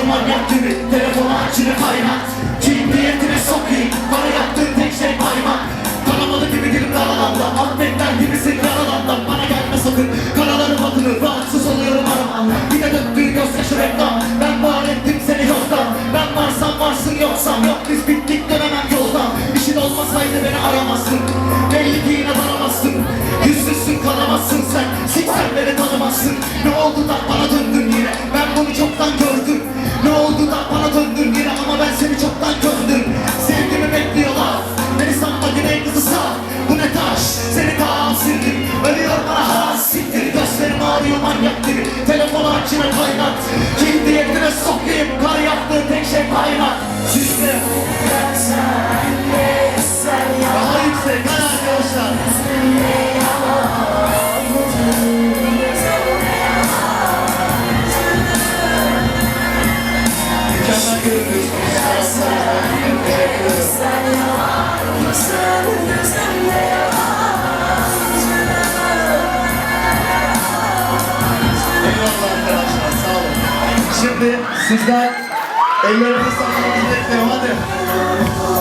Manyak gibi telefonu açını kaynat Ciddiyetine sokayım. Bana yaptığın tek şey kaymak Kanamalı gibi dilim daralanda Ahmetler gibisin yaralandan Bana gelme sakın. Karaları batırır Rahatsız oluyorum arama Bir de döktüğü gözyaşı reklam. Ben var ettim seni yoktan Ben varsam varsın yoksam Yok. Biz bittik dönemem yoldan. İşin olmasaydı beni aramazsın. Belli ki yine varamazsın Yüzsüzsün kalamazsın sen. Siksen beni tanımazsın. Ne oldu da bana döndün Ağrıyor manyak gibi. Telefonu aç kaynat. Ciddiyetine sokayım. Kar yaptığı tek şey kaynak Sistem Daha yüksek hadi arkadaşlar. Mükemmel görünüyorsunuz. Şimdi sizden ellerinizi sallamanızı bekliyorum hadi.